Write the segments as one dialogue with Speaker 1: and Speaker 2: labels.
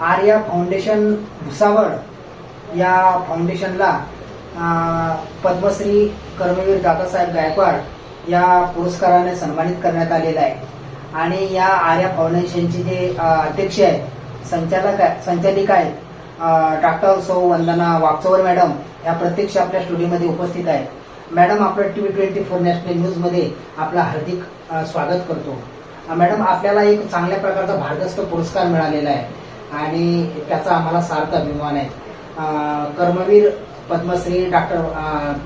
Speaker 1: Arya foundation Bhusawal या फाउंडेशनला पद्मश्री कर्मवीर दादासाहेब गायकवाड या पुरस्काराने सन्मानित करण्यात आलेला आहे. आणि या आर्या फाउंडेशनचे जे अध्यक्ष आहेत संचालक आहे- संचालिका आहेत डॉक्टर सौ वंदना वागचौर मॅडम या प्रत्यक्ष आपल्या स्टुडिओमध्ये उपस्थित आहेत. मॅडम आपलं T V twenty four national न्यूजमध्ये आपलं हार्दिक स्वागत करतो. मॅडम आपल्याला एक चांगल्या प्रकारचा भारदस्त पुरस्कार मिळालेला आहे. आणि त्याचा आम्हाला सार्थ अभिमान आहे. कर्मवीर पद्मश्री डॉक्टर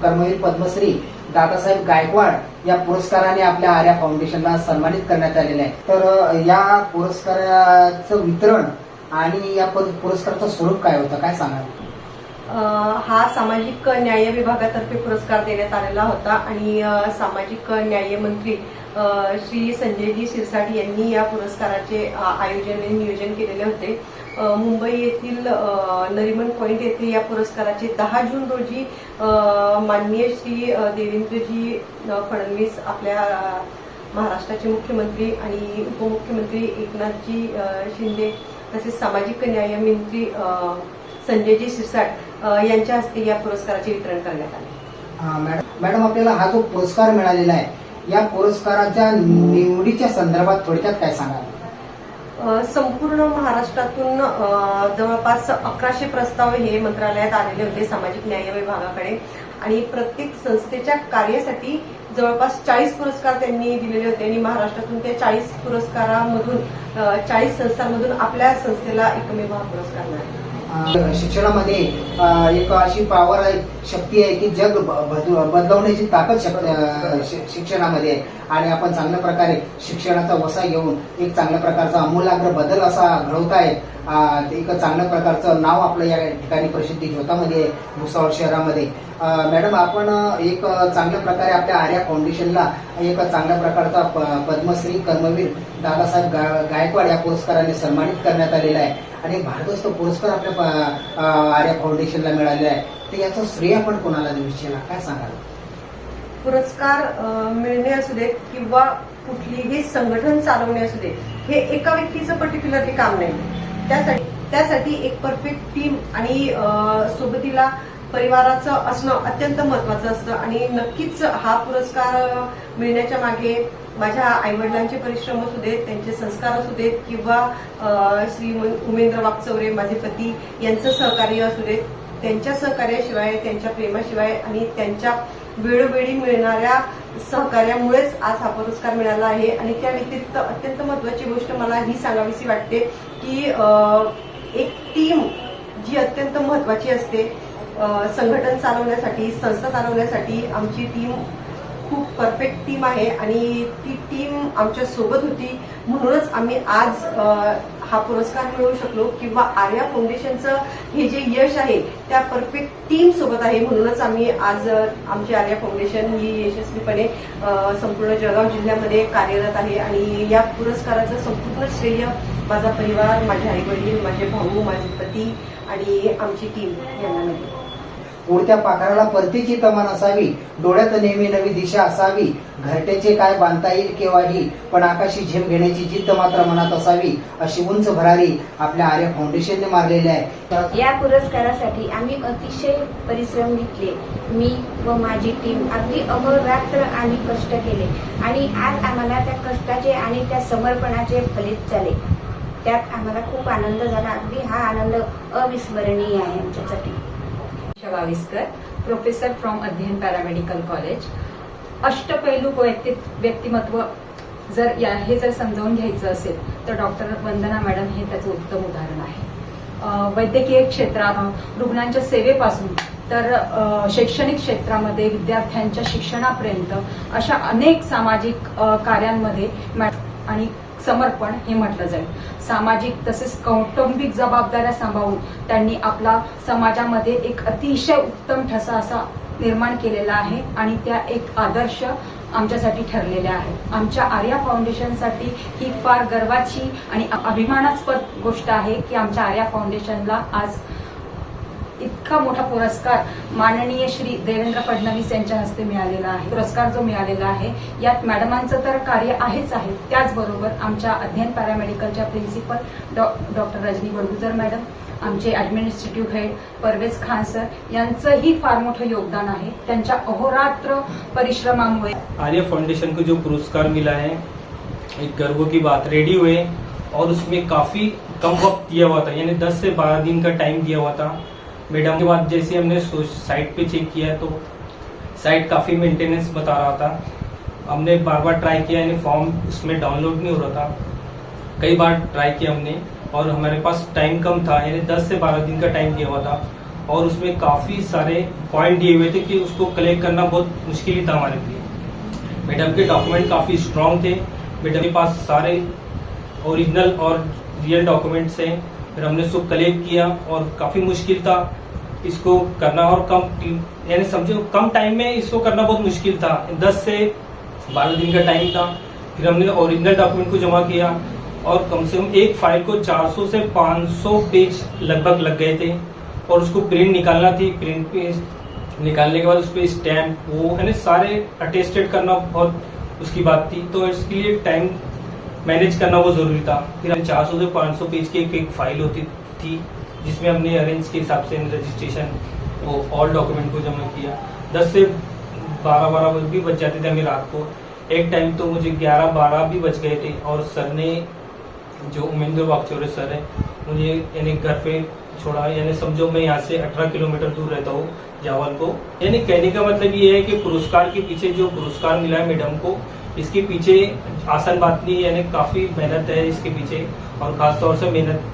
Speaker 1: कर्मवीर पद्मश्री दादासाहेब गायकवाड या पुरस्काराने आपल्या आर्या फाउंडेशनला सन्मानित करण्यात आलेलं आहे. तर या पुरस्काराचं वितरण आणि या पुरस्काराचं स्वरूप काय होतं? काय सांगाल?
Speaker 2: हा सामाजिक न्याय विभागातर्फे पुरस्कार देण्यात आलेला होता आणि सामाजिक न्याय मंत्री श्री संजयजी शिरसाट यांनी या पुरस्काराचे आयोजन आणि नियोजन केलेले होते. मुंबई येथील नरिमन पॉईंट येथे या पुरस्काराचे दहा जून रोजी माननीय श्री देवेंद्रजी फडणवीस आपल्या महाराष्ट्राचे मुख्यमंत्री आणि उपमुख्यमंत्री एकनाथजी शिंदे तसेच सामाजिक न्याय मंत्री संजयजी शिरसाट यांच्या हस्ते या पुरस्काराचे वितरण करण्यात आले.
Speaker 1: मॅडम मॅडम आपल्याला हा जो पुरस्कार मिळालेला आहे या पुरस्काराच्या निवडीच्या संदर्भात थोडक्यात काय सांगाल?
Speaker 2: संपूर्ण महाराष्ट्रातून जवळपास अकराशे प्रस्ताव हे मंत्रालयात आलेले होते सामाजिक न्याय विभागाकडे. आणि प्रत्येक संस्थेच्या कार्यासाठी जवळपास चाळीस पुरस्कार त्यांनी दिलेले होते. आणि महाराष्ट्रातून त्या चाळीस पुरस्कारामधून चाळीस संस्थांमधून आपल्या संस्थेला एकमेव हा पुरस्कार मिळाला.
Speaker 1: शिक्षणामध्ये एक अशी पॉवर आहे शक्ती आहे की जग बदल- बदलवण्याची ताकद शक- शि- शिक्षणामध्ये आहे. आणि आपण चांगल्या प्रकारे शिक्षणाचा वसा घेऊन एक चांगल्या प्रकारचा अमूलाग्र बदल असा घडवत आहे एक चांगल्या प्रकारचं नाव आपलं या ठिकाणी प्रसिद्धी ज्योतामध्ये आहे भुसावळ शहरामध्ये. मॅडम आपण एक चांगल्या प्रकारे आपल्या आर्या फाउंडेशनला एक चांगल्या प्रकारचा प- पद्मश्री कर्मवीर दादासाहेब गायकवाड या पुरस्काराने सन्मानित करण्यात आलेला आहे. आणि भारदस्त पुरस्कार आपल्या आर्या फाउंडेशनला मिळालेला आहे. तर याचं श्रेय आपण कोणाला देऊ इच्छिला काय सांगाल?
Speaker 2: पुरस्कार मिळणे असू देत किंवा कुठलीही संघटन चालवणे असू दे हे एका व्यक्तीचं पर्टिक्युलरली काम नाही. त्यासाठी त्यासाठी एक परफेक्ट टीम आणि सोबतीला परिवाराचं असणं अत्यंत महत्वाचं असतं. आणि नक्कीच हा पुरस्कार मिळण्याच्या मागे माझ्या आईवडिलांचे परिश्रम असू देत त्यांचे संस्कार असू देत किंवा श्री उमेंद्र वागचौरे माझे पती यांचं सहकार्य असू देत त्यांच्या सहकार्याशिवाय त्यांच्या प्रेमाशिवाय आणि त्यांच्या वेळोवेळी मिळणाऱ्या सहकार्यामुळेच आज हा पुरस्कार मिळाला आहे. आणि त्या व्यतिरिक्त अत्यंत महत्वाची गोष्ट मला ही सांगावीशी वाटते की एक टीम जी अत्यंत महत्वाची असते संघटन चालवण्यासाठी संस्था चालवण्यासाठी आमची टीम खूप परफेक्ट टीम आहे आणि ती टीम आमच्यासोबत होती. म्हणूनच आम्ही आज हा पुरस्कार मिळवू शकलो किंवा आर्या फाउंडेशनचं हे जे यश आहे त्या परफेक्ट टीम सोबत आहे. म्हणूनच आम्ही आज आमची आर्या फाउंडेशन ही यशस्वीपणे संपूर्ण जळगाव जिल्ह्यामध्ये कार्यरत आहे आणि या पुरस्काराचं संपूर्ण श्रेय माझा परिवार माझे आई वडील माझे भाऊ माझे पती आणि आमची टीम यांना मिळते.
Speaker 1: उडत्या पाखराला परतीची तमान असावी. डोळ्यात नेहमी नवी दिशा असावी. घरट्याचे काय बांधता येईल केव्हाही पण आकाशी झेप घेण्याची जिद्द मात्र मनात असावी अशी उंच भरारी आपल्या आर्य फाउंडेशनने मारलेली आहे.
Speaker 3: या पुरस्कारासाठी आम्ही अतिशय परिश्रम घेतले. मी व माझी टीम अगदी अहोरात्र आम्ही कष्ट केले. आणि आज आम्हाला त्या कष्टाचे आणि त्या समर्पणाचे फलित झाले. त्यात आम्हाला खूप आनंद झाला. अगदी हा आनंद अविस्मरणीय आहे आमच्यासाठी.
Speaker 4: Waviskar professor from Adhyayan paramedical college अष्टपैलू वैयक्तिक व्यक्तिमत्व जर या हे जर समजावून घ्यायचं असेल तर डॉक्टर वंदना मॅडम हे त्याचं उत्तम उदाहरण आहे. वैद्यकीय क्षेत्रात रुग्णांच्या सेवेपासून तर शैक्षणिक क्षेत्रामध्ये विद्यार्थ्यांच्या शिक्षणापर्यंत अशा अनेक सामाजिक कार्यांमध्ये आणि समर्पण हे म्हटलं जाईल. सामाजिक तसेच कौटुंबिक जबाबदाऱ्या सांभाळून त्यांनी आपला समाजामध्ये एक अतिशय उत्तम ठसा असा निर्माण केलेला आहे आणि त्या एक आदर्श आमच्यासाठी ठरलेल्या आहेत. आमच्या आर्या फाउंडेशनसाठी ही फार गर्वाची आणि अभिमानास्पद गोष्ट आहे की आमच्या आर्या फाउंडेशनला आज इतका मोठा पुरस्कार माननीय श्री देवेंद्र फडणवीस यांच्या हस्ते मिळालेला आहे. पुरस्कार जो मिळालेला आहे यात मॅडमांचं तर कार्य आहेच आहे. त्याचबरोबर आमच्या अध्ययन पॅरामेडिकलच्या प्रिन्सिपल डॉ डॉक्टर रजनी बडगुजर मॅडम आमचे administrative head Parvez Khan sir यांचंही फार मोठं योगदान आहे. त्यांच्या अहोरात्र परिश्रमामुळे
Speaker 5: आर्य फाउंडेशन को जो पुरस्कार मिला है एक गर्व की बात रेडी हुए और उसमें काफी कम वक्त दिया हुआ था यानी 10 से 12 दिन का टाइम दिया हुआ था। मैडम के बाद जैसे हमने साइट पे चेक किया तो साइट काफ़ी मेंटेनेंस बता रहा था। हमने बार बार ट्राई किया यानी फॉर्म उसमें डाउनलोड नहीं हो रहा था। कई बार ट्राई किया हमने और हमारे पास टाइम कम था, यानी 10 से 12 दिन का टाइम दिया हुआ था। और उसमें काफ़ी सारे पॉइंट दिए हुए थे कि उसको कलेक्ट करना बहुत मुश्किल ही था हमारे लिए। मैडम के डॉक्यूमेंट काफ़ी स्ट्रांग थे। मैडम के पास सारे ओरिजिनल और रियल डॉक्यूमेंट्स हैं। फिर हमने उसको कलेक्ट किया और काफ़ी मुश्किल था इसको करना और कम यानी समझो कम टाइम में इसको करना बहुत मुश्किल था। दस से बारह दिन का टाइम था। फिर हमने ओरिजिनल डॉक्यूमेंट को जमा किया और कम से कम एक फ़ाइल को 400 से 500 पेज लगभग लग गए थे और उसको प्रिंट निकालना थी। प्रिंट पेज निकालने के बाद उस पर स्टैम्प वो, है ना, सारे अटेस्टेड करना बहुत उसकी बात थी। तो इसके लिए टाइम मैनेज करना वो ज़रूरी था। फिर हम 400 से 500 पेज की एक, एक फ़ाइल होती थी जिसमें हमने अरेंज के हिसाब से रजिस्ट्रेशन वो ऑल डॉक्यूमेंट को जमा किया। 10 से 12 बारह बजे भी बच जाते थे हमें रात को। एक टाइम तो मुझे 11 12 भी बच गए थे और सर ने जो उमेंद्र वागचौरे सर है मुझे यानी घर पे छोड़ा। यानी समझो मैं यहाँ से 18 किलोमीटर दूर रहता हूँ जावल को यानी कहने का मतलब ये है कि पुरस्कार के पीछे जो पुरस्कार मिला है मैडम को इसके पीछे आसान बात नहीं यानी काफी मेहनत है इसके पीछे और खास तौर से मेहनत